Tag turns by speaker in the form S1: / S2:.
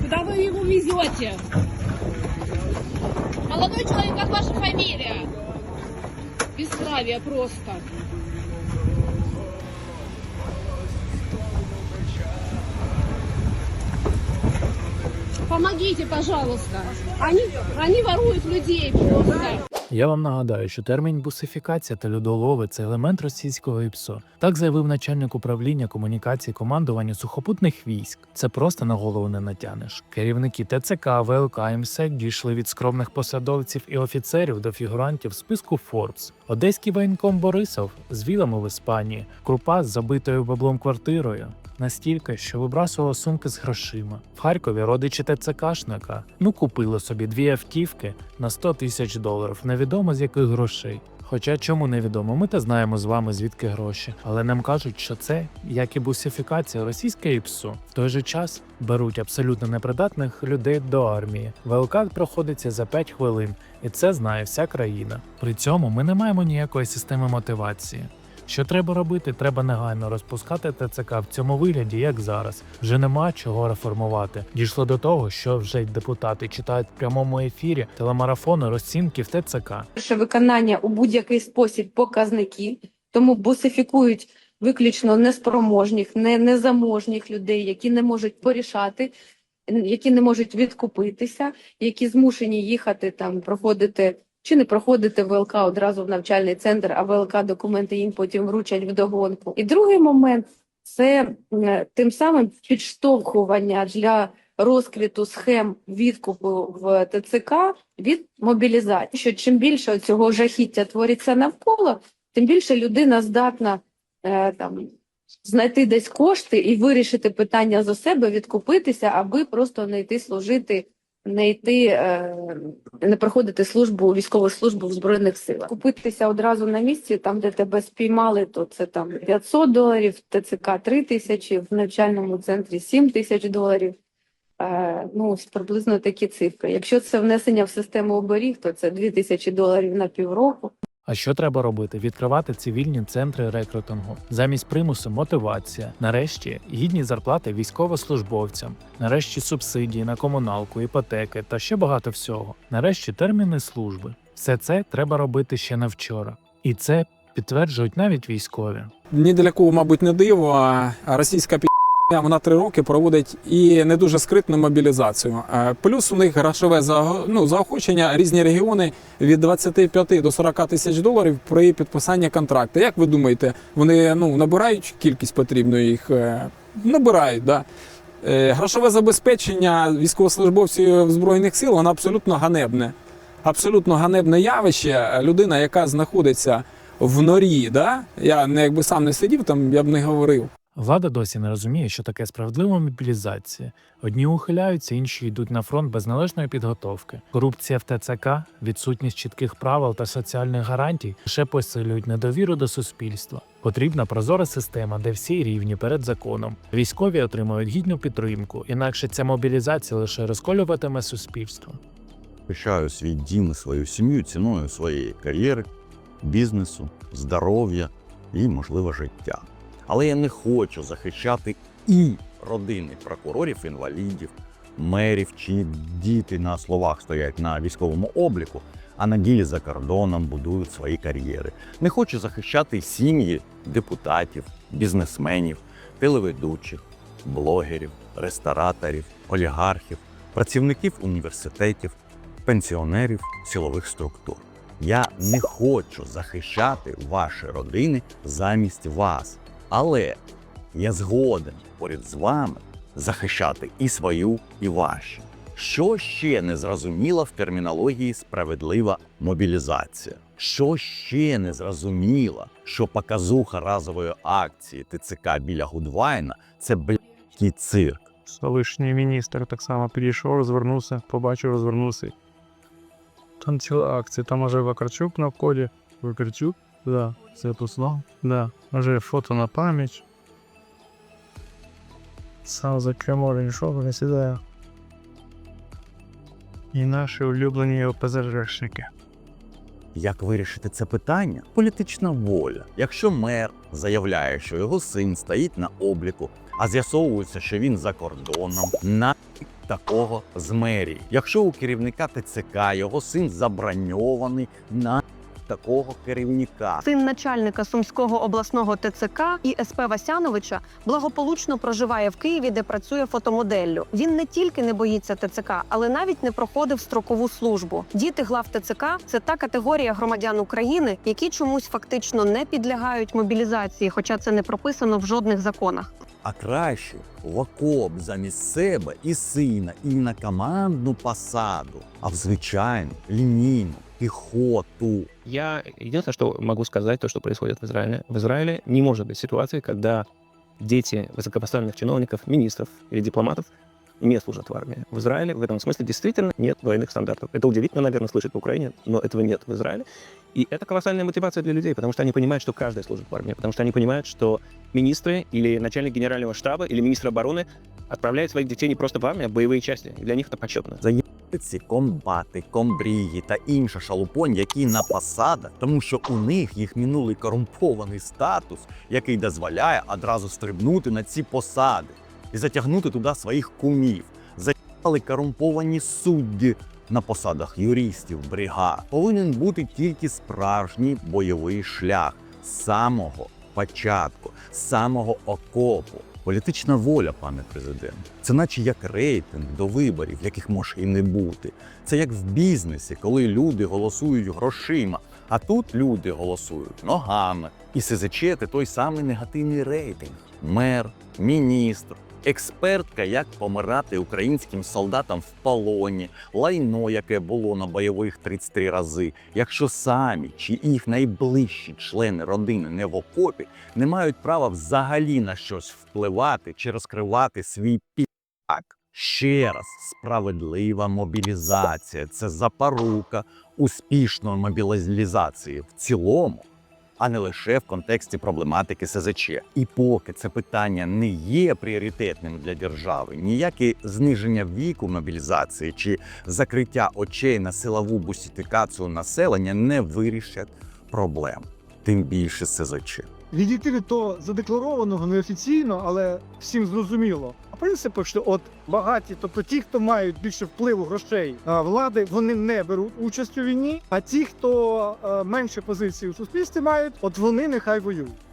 S1: Куда вы его везете? Молодой человек, как ваша фамилия? Бесправие просто. Помогите, пожалуйста. Они, они воруют людей просто.
S2: Я вам нагадаю, що термін бусифікація та людолови це елемент російського ІПСО. Так заявив начальник управління комунікації командування сухопутних військ. Це просто на голову не натянеш. Керівники ТЦК, ВЛК, МСЕК дійшли від скромних посадовців і офіцерів до фігурантів списку Forbes. Одеський воєнком Борисов з вілами в Іспанії, крупа з забитою баблом квартирою. Настільки, що вибрасував сумки з грошима. В Харкові родичі ТЦКшника ну купили собі дві автівки на 100 тисяч доларів, невідомо з яких грошей. Хоча чому невідомо, ми та знаємо з вами звідки гроші, але нам кажуть, що це як і бусифікація російської ПСУ. В той же час беруть абсолютно непридатних людей до армії. ВЛК проходиться за 5 хвилин, і це знає вся країна. При цьому ми не маємо ніякої системи мотивації. Що треба робити? Треба негайно розпускати ТЦК в цьому вигляді, як зараз. Вже нема чого реформувати. Дійшло до того, що вже й депутати читають в прямому ефірі телемарафони розцінки в ТЦК.
S3: Перше виконання у будь-який спосіб показників, тому бусифікують виключно неспроможних, не, незаможних людей, які не можуть порішати, які не можуть відкупитися, які змушені їхати там, проходити чи не проходити ВЛК одразу в навчальний центр, а ВЛК документи їм потім вручать вдогонку. І другий момент це е, тим самим підштовхування для розквіту схем відкупу в ТЦК від мобілізації. Що чим більше цього жахіття твориться навколо, тим більше людина здатна е, там знайти десь кошти і вирішити питання за себе, відкупитися, аби просто не йти служити, не йти, е, не проходити службу, військову службу в збройних силах. Купитися одразу на місці, там де тебе спіймали, то це там 500 доларів, ТЦК 3 тисячі, в навчальному центрі 7 тисяч доларів. Е, ну, приблизно такі цифри. Якщо це внесення в систему оберіг, то це 2 тисячі доларів на півроку.
S2: А що треба робити? Відкривати цивільні центри рекрутингу. Замість примусу мотивація. Нарешті гідні зарплати військовослужбовцям. Нарешті субсидії на комуналку, іпотеки та ще багато всього. Нарешті терміни служби. Все це треба робити ще на вчора. І це підтверджують навіть військові.
S4: ні для кого, мабуть, не диво. а Російська пі***, вона три роки проводить і не дуже скритну мобілізацію. Е, Плюс у них грошове ну, заохочення різні регіони від 25 до 40 тисяч доларів при підписанні контракту. Як ви думаєте, вони ну, набирають кількість потрібну їх? Е, Набирають, да. Е, Грошове забезпечення військовослужбовців Збройних сил воно абсолютно ганебне. Абсолютно ганебне явище. Людина, яка знаходиться в норі, да? я якби сам не сидів там, я б не говорив.
S2: Влада досі не розуміє, що таке справедлива мобілізація. Одні ухиляються, інші йдуть на фронт без належної підготовки. Корупція в ТЦК, відсутність чітких правил та соціальних гарантій лише посилюють недовіру до суспільства. Потрібна прозора система, де всі рівні перед законом. Військові отримують гідну підтримку, інакше ця мобілізація лише розколюватиме суспільство.
S5: захищаю свій дім свою сім'ю ціною своєї кар'єри, бізнесу, здоров'я і, можливо, життя. Але я не хочу захищати і родини прокурорів, інвалідів, мерів чи діти на словах стоять на військовому обліку, а на ділі за кордоном будують свої кар'єри. Не хочу захищати сім'ї депутатів, бізнесменів, телеведучих, блогерів, рестораторів, олігархів, працівників університетів, пенсіонерів силових структур. Я не хочу захищати ваші родини замість вас, але я згоден поряд з вами захищати і свою, і ваші. Що ще не зрозуміло в термінології справедлива мобілізація? Що ще не зрозуміло, що показуха разової акції ТЦК біля Гудвайна це блядський цирк.
S6: Колишній міністр так само підійшов, розвернувся, побачив, розвернувся. Там ціла акція, там може Вакарчук на вході. Вакарчук? Да. Це послав? Да. Може фото на пам'ять. Сам за кермо нічого не сідає. І наші улюблені ОПЗРшники.
S5: Як вирішити це питання? Політична воля. Якщо мер заявляє, що його син стоїть на обліку, а з'ясовується, що він за кордоном, на такого з мерії. Якщо у керівника ТЦК його син заброньований на такого керівника.
S7: Син начальника Сумського обласного ТЦК і СП Васяновича благополучно проживає в Києві, де працює фотомоделлю. Він не тільки не боїться ТЦК, але навіть не проходив строкову службу. Діти глав ТЦК це та категорія громадян України, які чомусь фактично не підлягають мобілізації, хоча це не прописано в жодних законах.
S5: А краще в окоп замість себе і сина, і на командну посаду, а в звичайну лінійну піхоту.
S8: Я единственное, что могу сказать, то, что происходит в Израиле. В Израиле не может быть ситуации, когда дети высокопоставленных чиновников, министров или дипломатов не служат в армии. В Израиле в этом смысле действительно нет двойных стандартов. Это удивительно, наверное, слышать в Украине, но этого нет в Израиле. И это колоссальная мотивация для людей, потому что они понимают, что каждый служит в армии, потому что они понимают, что министры или начальник генерального штаба или министр обороны отправляют своих детей не просто в армию, а в боевые части. И для них это почетно.
S5: Ці комбати, комбрії та інша шалупонь, які на посадах, тому що у них їх минулий корумпований статус, який дозволяє одразу стрибнути на ці посади і затягнути туди своїх кумів. Заїхали корумповані судді на посадах юристів, бригад. Повинен бути тільки справжній бойовий шлях з самого початку, самого окопу. Політична воля, пане президент, це наче як рейтинг до виборів, яких може і не бути. Це як в бізнесі, коли люди голосують грошима, а тут люди голосують ногами. І СЗЧ – це той самий негативний рейтинг. Мер, міністр, експертка, як помирати українським солдатам в полоні, лайно, яке було на бойових 33 рази. Якщо самі чи їх найближчі члени родини не в окопі, не мають права взагалі на щось впливати чи розкривати свій піак. Ще раз, справедлива мобілізація це запорука успішної мобілізації в цілому, а не лише в контексті проблематики СЗЧ. І поки це питання не є пріоритетним для держави, ніяке зниження віку мобілізації чи закриття очей на силову бусифікацію населення не вирішать проблем, тим більше СЗЧ.
S9: Відійти від того задекларованого неофіційно, але всім зрозуміло. А принципи, що от багаті, тобто ті, хто мають більше впливу грошей а, влади, вони не беруть участь у війні. А ті, хто е, менше позиції у суспільстві мають, от вони нехай воюють.